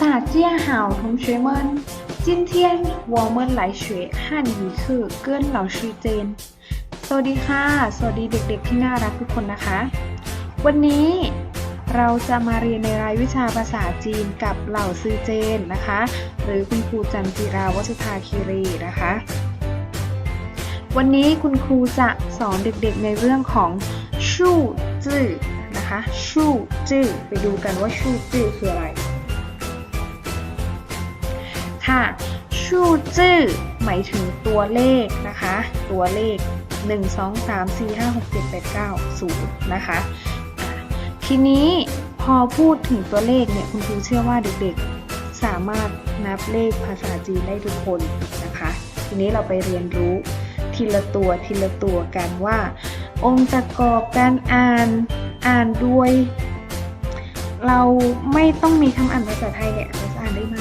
大家好，同学们，今天我们来学汉语คือเกินเหล่าชีเจน สวัสดีค่ะ สวัสดีเด็กๆที่น่ารักทุกคนนะคะ วันนี้เราจะมาเรียนในรายวิชาภาษาจีนกับเหล่าซือเจนนะคะ หรือคุณครูจันจิราวัชธาคีรีนะคะ วันนี้คุณครูจะสอนเด็กๆในเรื่องของชู่จื้อนะคะ ชู่จื้อไปดูกันว่าชู่จื้อคืออะไร ค่ะชูจื้อหมายถึงตัวเลขนะคะ ตัวเลข 1 2 3 4 5 6 7 8 9 0 นะคะอะทีนี้พอพูดถึงตัวเลขเนี่ยคุณครูเชื่อว่าเด็กๆ สามารถนับเลขภาษาจีนได้ทุกคนนะคะ ทีนี้เราไปเรียนรู้ทีละตัวทีละตัวกันว่า องค์ประกอบการอ่านอ่านด้วย เราไม่ต้องมีคำอ่านภาษาไทยเนี่ยเราจะอ่านได้ไหม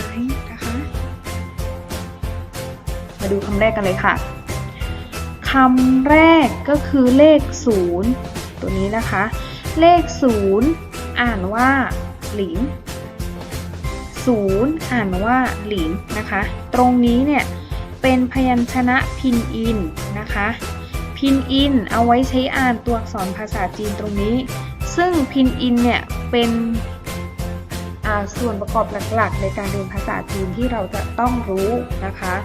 มาดูคำแรกกันเลยค่ะคำแรกก็คือเลข 0 ตัวนี้นะคะ เลข 0 อ่านว่าหลิง0อ่านว่าหลิงนะคะ ตรงนี้เนี่ยเป็นพยัญชนะพินอินนะคะ พินอินเอาไว้ใช้อ่านตัวอักษรภาษาจีนตรงนี้ ซึ่งพินอินเนี่ยเป็นส่วนประกอบหลักๆ ในการเรียนภาษาจีนที่เราจะต้องรู้นะคะ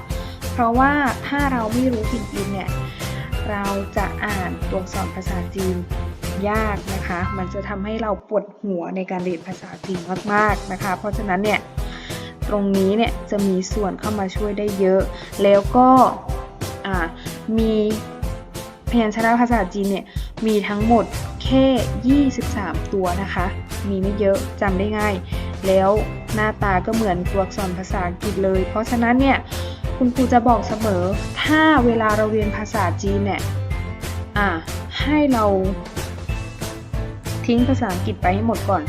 เพราะว่าถ้าเราไม่รู้พินอินเนี่ย เราจะอ่านตัวอักษรภาษาจีนยากนะคะ มันจะทำให้เราปวดหัวในการเรียนภาษาจีนมากๆนะคะ เพราะฉะนั้นเนี่ยตรงนี้เนี่ยจะมีส่วนเข้ามาช่วยได้เยอะ แล้วก็มีพยัญชนะภาษาจีนเนี่ยมีทั้งหมดแค่ 23 ตัวนะคะ มีไม่เยอะจำได้ง่าย แล้วหน้าตาก็เหมือนตัวอักษรภาษาอังกฤษเลย เพราะฉะนั้นเนี่ย คุณครูจะบอกเสมอ ถ้าเวลาเราเรียนภาษาจีนเนี่ยอ่าให้เราทิ้งภาษาอังกฤษไปให้หมดก่อน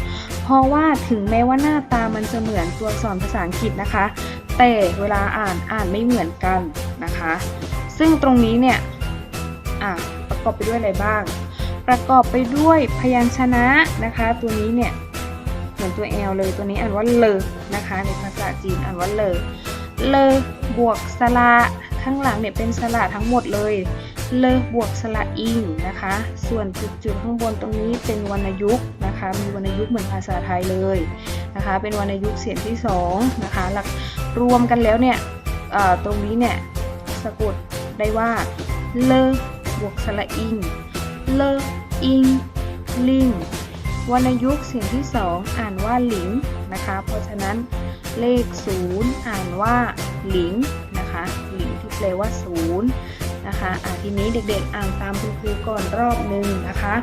เพราะว่าถึงแม้ว่าหน้าตามันจะเหมือนตัวอักษรภาษาอังกฤษนะคะ แต่เวลาอ่านอ่านไม่เหมือนกันนะคะ ซึ่งตรงนี้เนี่ยอะประกอบไปด้วยอะไรบ้าง ประกอบไปด้วยพยัญชนะนะคะ ตัวนี้เนี่ยเหมือนตัว L เลยตัวนี้อ่านว่าเลอนะคะในภาษาจีนอ่านว่าเลอ เลบวกสระข้างหลังเนี่ยเป็นสระทั้งหมดเลย เลบวกสระอิงนะคะ ส่วนจุดๆข้างบนตรงนี้เป็นวรรณยุกต์นะคะ มีวรรณยุกต์เหมือนภาษาไทยเลยนะคะ เป็นวรรณยุกต์เสียงที่สองนะคะหลักรวมกันแล้วเนี่ยตรงนี้เนี่ยสะกดได้ว่า เลบวกสระอิง เลออิง ลิง วรรณยุกต์เสียงที่สองอ่านว่าหลิงนะคะ เพราะฉะนั้น เลขศูนย์อ่านว่าหลิงนะคะหลิงที่แปลว่าศูนย์นะคะอะทีนี้เด็กๆอ่านตามคุณครูก่อนรอบหนึ่งนะคะ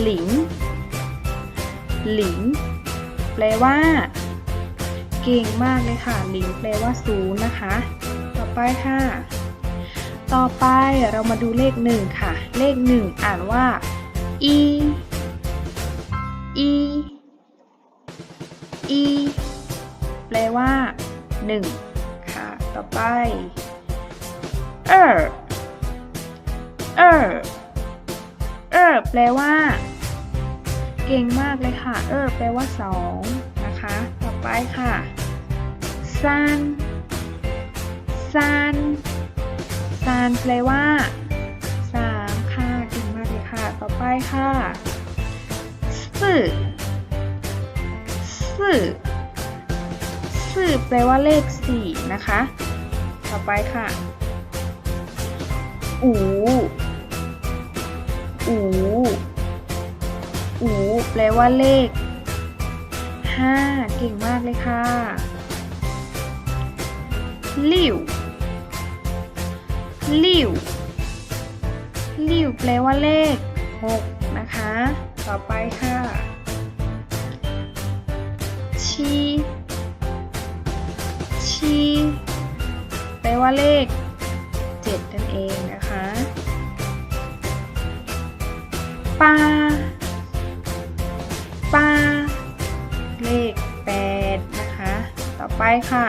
หลิงหลิง แปลว่า เก่งมากเลยค่ะ หลิงแปลว่าศูนย์นะคะ ต่อไปค่ะ ต่อไปเรามาดูเลขหนึ่งค่ะ เลขหนึ่งอ่านว่าอีอีอี ว่าหนึ่งค่ะ ต่อไปเออเออเออแปลว่า เก่งมากเลยค่ะ เออแปลว่าสองนะคะ ต่อไปค่ะซันซันซันแปลว่าสามค่ะเก่งมากเลยค่ะ ต่อไปค่ะสื่อสื่อ สื่อแปลว่าเลขสี่นะคะ ต่อไปค่ะ อู อู อู แปลว่าเลขห้าเก่งมากเลยค่ะลิวลิวลิวแปลว่าเลขหกนะคะ ต่อไปค่ะชี ชีแปลว่าเลขเจ็ดนั่นเองนะคะปาปาเลขแปดนะคะ ต่อไปค่ะ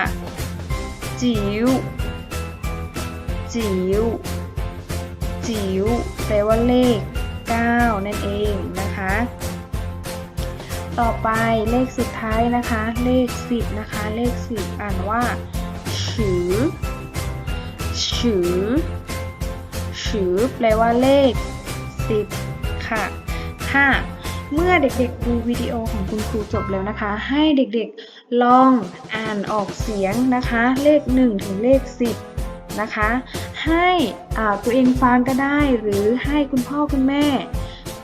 จิ๋วจิ๋วจิ๋วแปลว่าเลข 9 นั่นเองนะคะ ต่อไปเลขสุดท้ายนะคะ เลขสิบนะคะ เลขสิบอ่านว่าฉือฉือฉือแปลว่าเลขสิบค่ะค่ะเมื่อเด็กๆดูวิดีโอของคุณครูจบแล้วนะคะ ให้เด็กๆลองอ่านออกเสียงนะคะ เลข 1 ถึงเลข 10 นะคะ ให้ตัวเองฟังก็ได้ หรือให้คุณพ่อคุณแม่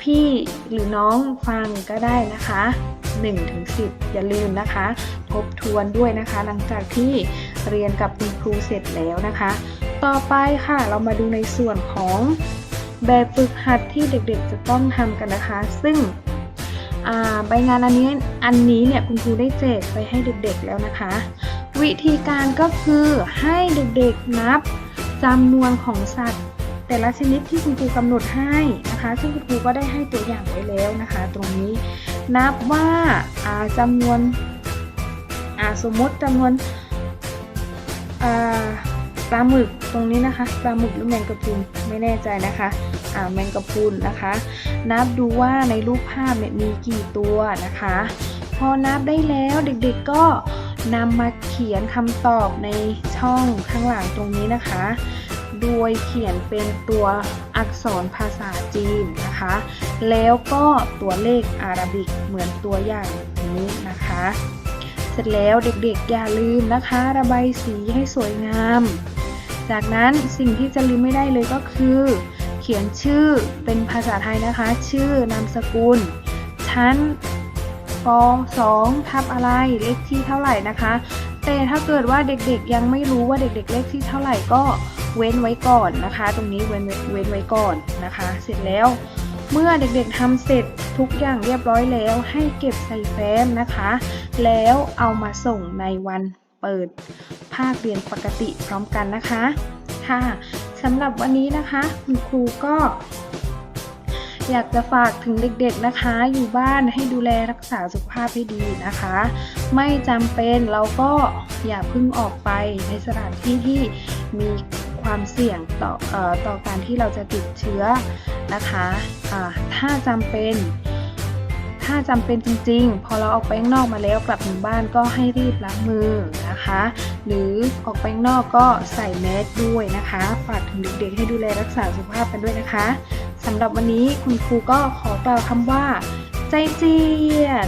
พี่หรือน้องฟังก็ได้นะคะ1ถึง10 อย่าลืมนะคะ ทบทวนด้วยนะคะ หลังจากที่เรียนกับคุณครูเสร็จแล้วนะคะ ต่อไปค่ะเรามาดูในส่วนของแบบฝึกหัดที่เด็กๆจะต้องทำกันนะคะ ซึ่งใบงานอันนี้อันนี้เนี่ยคุณครูได้แจกไปให้เด็กๆแล้วนะคะ วิธีการก็คือให้เด็กๆนับจำนวนของสัตว์ แต่ละชนิดที่คุณครูกำหนดให้นะคะ ซึ่งคุณครูก็ได้ให้ตัวอย่างไว้แล้วนะคะ ตรงนี้นับว่าาจำนวนสมมติจำนวนปลาหมึกตรงนี้นะคะปลาหมึกหรือแมงกะพรุนไม่แน่ใจนะคะแมงกะพรุนนะคะ นับดูว่าในรูปภาพเนี่ยมีกี่ตัวนะคะ พอนับได้แล้วเด็กๆก็นำมาเขียนคำตอบในช่องข้างหลังตรงนี้นะคะ โดยเขียนเป็นตัวอักษรภาษาจีนนะคะ แล้วก็ตัวเลขอาราบิกเหมือนตัวอย่างนี้นะคะ เสร็จแล้วเด็กๆอย่าลืมนะคะ ระบายสีให้สวยงาม จากนั้นสิ่งที่จะลืมไม่ได้เลยก็คือ เขียนชื่อเป็นภาษาไทยนะคะ ชื่อนามสกุล ชั้นป 2 ทับอะไรเลขที่เท่าไหร่นะคะแต่ถ้าเกิดว่าเด็กๆยังไม่รู้ว่าเด็กๆเลขที่เท่าไหร่ก็ เว้นไว้ก่อนนะคะ ตรงนี้เว้นเว้นไว้ก่อนนะคะ เสร็จแล้วเมื่อเด็กๆทำเสร็จทุกอย่างเรียบร้อยแล้วให้เก็บใส่แฟ้มนะคะ แล้วเอามาส่งในวันเปิดภาคเรียนปกติพร้อมกันนะคะค่ะสำหรับวันนี้นะคะคุณครูก็ อยากจะฝากถึงเด็กๆนะคะ อยู่บ้านให้ดูแลรักษาสุขภาพให้ดีนะคะ ไม่จำเป็นเราก็อย่าพึ่งออกไปในสถานที่ที่มี ความเสี่ยงต่อออต่อการที่เราจะติดเชื้อนะคะอ่าถ้าจำเป็น ถ้าจำเป็นจริง ๆ พอเราออกไปข้างนอกมาแล้วกลับถึงบ้านก็ให้รีบล้างมือนะคะ หรือออกไปข้างนอกก็ใส่แมสด้วยนะคะฝากถึงเด็กๆให้ดูแลรักษาสุขภาพกันด้วยนะคะสำหรับวันนี้คุณครูก็ขอกล่าวคำว่า ใจเจียน